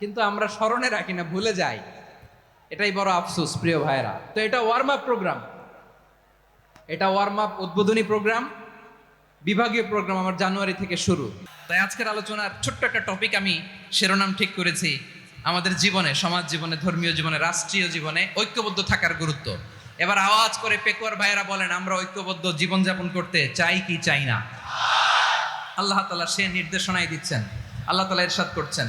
কিন্তু আমরা স্মরণে রাখি না, ভুলে যাই। এটাই বড় আফসোস, প্রিয় ভাইরা তো এটা ওয়ার্ম আপ প্রোগ্রাম এটা ওয়ার্ম আপ উদ্বোধনী প্রোগ্রাম বিভাগীয় প্রোগ্রাম আমার জানুয়ারি থেকে শুরু। তাই আজকের আলোচনার ছোট্ট একটা টপিক আমি শিরোনাম ঠিক করেছি, আমাদের জীবনে, সমাজ জীবনে, ধর্মীয় জীবনে, রাষ্ট্রীয় জীবনে ঐক্যবদ্ধ থাকার গুরুত্ব। এবার আওয়াজ করে পেকুয়ার ভাইয়েরা বলেন, আমরা ঐক্যবদ্ধ জীবনযাপন করতে চাই কি চাই না? আল্লাহ তালা সে নির্দেশনাই দিচ্ছেন। আল্লাহ তালা ইরশাদ করছেন।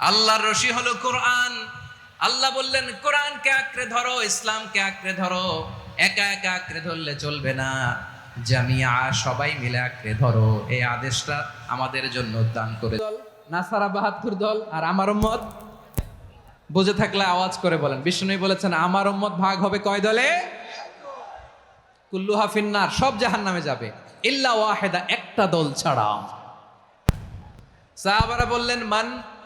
আল্লাহর রশি হলো কোরআন। আল্লাহ বললেন, কোরআনকে আঁকড়ে ধরো, ইসলামকে আঁকড়ে ধরো। একা একা আঁকড়ে ধরলে চলবে না। জামিয়া সবাই মিলে আঁকড়ে ধরো। এই আদেশটা আমাদের জন্য দান করে দল নাসারা বাহাত্তর দল আর আমার মত বুঝে থাকলে আওয়াজ করে বলেন। বিষ্ণু বলেছেন, আমার উম্মত ভাগ হবে কয় দলে? কুল্লু হাফিন্নার সব জাহান নামে যাবে। ইল্লা ওয়াহেদা, একটা দল ছাড়া সাহাবারা বললেন, মান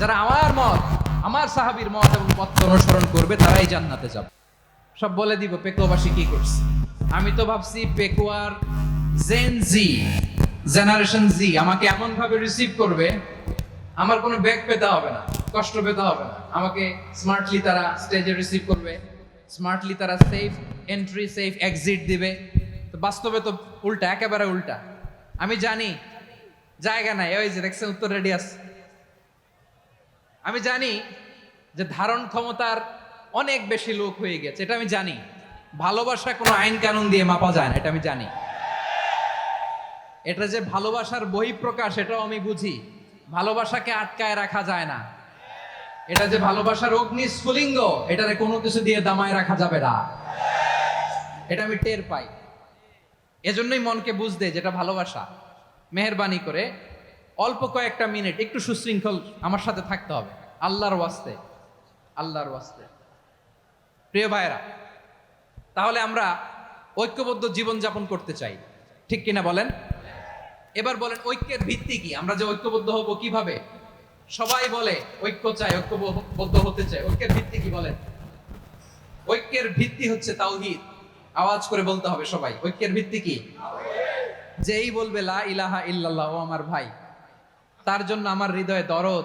যারা আমার মত, আমার সাহাবীর মত এবং পথ অনুসরণ করবে, তারাই জান্নাতে যাবে। সব বলে দিব, পেকুয়াবাসী কি করছে? আমি তো ভাবছি পেকুয়ার জেন জি জেনারেশন জি আমাকে এমন ভাবে রিসিভ করবে, আমার কোনো ব্যাগ পেতে হবে না, কষ্ট পেতে হবে না। আমাকে স্মার্টলি তারা স্টেজে রিসিভ করবে স্মার্টলি তারা সেফ এন্ট্রি সেফ এক্সিট দিবে। তো বাস্তবে তো উল্টা, একেবারে উল্টা। আমি জানি, জায়গা নাই ওই যে দেখছেন, উত্তর রেডি আছে আমি জানি যে ধারণ ক্ষমতার অনেক বেশি লোক হয়ে গেছে, এটা আমি জানি। ভালোবাসা কোনো আইন কানুন দিয়ে মাপা যায় না, এটা আমি জানি। এটা যে ভালোবাসার বহিঃপ্রকাশ, এটাও আমি বুঝি। ভালোবাসাকে আটকায় রাখা যায় না। এটা যে ভালোবাসার অগ্নি স্ফুলিঙ্গ এটারে কোনো কিছু দিয়ে দামায় রাখা যাবে না। এটা আমি টের পাই। এজন্যই মনকে বুঝতে যেটা ভালোবাসা। মেহরবানি করে অল্প কয়েকটা মিনিট, একটু সুশৃঙ্খল আমার সাথে থাকতে হবে। আল্লাহর ওয়াস্তে আল্লাহর ওয়াস্তে। প্রিয় ভাইরা তাহলে আমরা ঐক্যবদ্ধ জীবনযাপন করতে চাই। ঠিক কিনা বলেন? এবার বলেন, ঐক্যের ভিত্তি কি? আমরা যে ঐক্যবদ্ধ হব কীভাবে? সবাই বলে, ঐক্য চাই, ঐক্যবদ্ধ হতে চাই। ঐক্যের ভিত্তি কি বলেন? ঐক্যের ভিত্তি হচ্ছে তাওহীদ। আওয়াজ করে বলতে হবে সবাই, ঐক্যের ভিত্তি কি? যেই বলবে, লা ইলাহা ইল্লাল্লাহ, ও আমার ভাই। তার জন্য আমার হৃদয়ে দরদ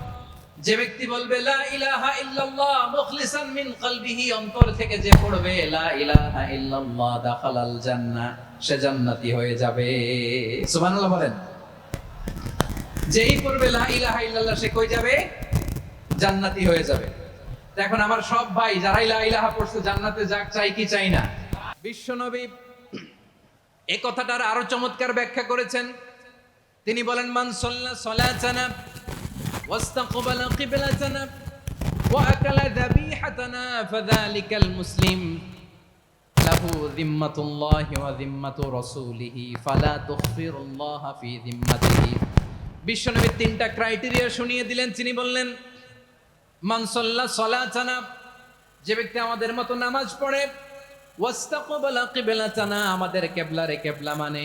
যে ব্যক্তি বলবে, লা ইলাহা ইল্লাল্লাহ মুখলিসান মিন কলবিহি অন্তর থেকে যে পড়বে, লা ইলাহা ইল্লাল্লাহ দাখালাল জান্নাহ সে জান্নাতি হয়ে যাবে। সুবহানাল্লাহ বলেন। যেই পড়বে, লা ইলাহা ইল্লাল্লাহ সে কই যাবে? জান্নাতি হয়ে যাবে। এখন আমার সব ভাই যারাই লা ইলাহা পড়ছে, জান্নাতে যাক, চাই কি চাই না? বিশ্বনবী এই কথাটার আরও চমৎকার ব্যাখ্যা করেছেন। তিনি বলেন, মান সাল্লা সালাতানা واستقبل قبلتنا وأكل ذبيحتنا فذلك المسلم له ذمة الله وذمة رسوله فلا تخفر الله في ذمته বিশ্বনবীর তিনটা ক্রাইটেরিয়া শুনিয়ে দিলেন তিনি বললেন মানসল্লা সলাচানা যে ব্যক্তি আমাদের মতো নামাজ পড়ে ওয়াস্তাকবালা কিবলাচানা আমাদের কেবলারে কেবলা মানে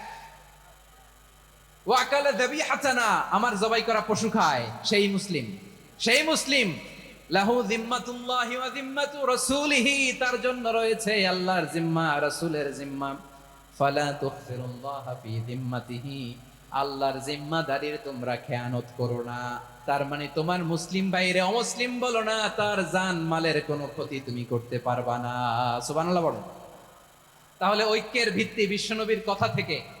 আমার জবাই করা পশু খায়, সেই মুসলিম। সেই মুসলিম। তার জন্য রয়েছে আল্লাহর জিম্মা, রাসূলের জিম্মা। আল্লাহর জিম্মাদারির তোমরা খেয়ানত করো না। তার মানে তোমার মুসলিম বাইরে অমুসলিম বলো না, তার জান মালের কোনো ক্ষতি তুমি করতে পারবা না। বলো। তাহলে ঐক্যের ভিত্তি বিশ্বনবীর কথা থেকে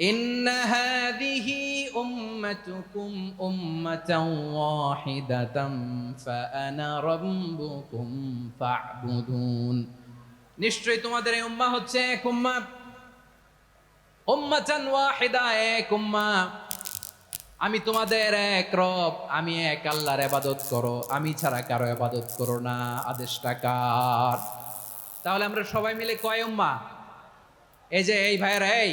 إن هذه أمتكم أمة واحدة فأنا ربكم فاعبدون নিশ্চয়ই তোমাদের এই উম্মা হচ্ছে এক উম্মা উম্মাতান ওয়াহিদা এক উম্মা আমি তোমাদের এক রব আমি এক আল্লাহর ইবাদত করো আমি ছাড়া কারো ইবাদত করো না আদেশটা কার তাহলে আমরা সবাই মিলে কয় উম্মা এই যে এই ভাইয়েরা এই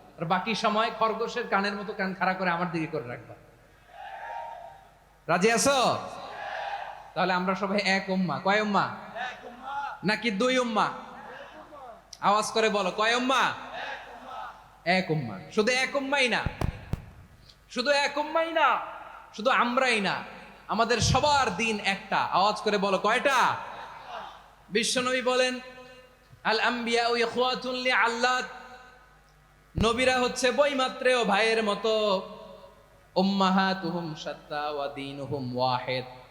আর বাকি সময় খরগোশের কানের মতো কান খাড়া করে আমার দিকে করে রাখবা। রাজি আছো? তাহলে আমরা সবাই এক উম্মা। কয় উম্মা? নাকি দুই উম্মা? আওয়াজ করে বলো, কয় উম্মা? এক উম্মা। শুধু এক উম্মাই না। শুধু এক উম্মাই না, শুধু আমরাই না, আমাদের সবার দিন একটা। আওয়াজ করে বলো, কয়টা? বিশ্বনবী বলেন আল আম্বিয়া লিআল্লাত নবীরা হচ্ছে বইমাত্রেও ভাইয়ের মতো। উম্মাহাতুহুম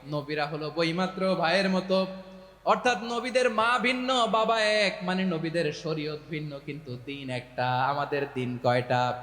নবীরা হলো বইমাত্র ভাইয়ের মতো। অর্থাৎ নবীদের মা ভিন্ন, বাবা এক। মানে নবীদের শরীয়ত ভিন্ন, কিন্তু দিন একটা, আমাদের দিন কয়টা?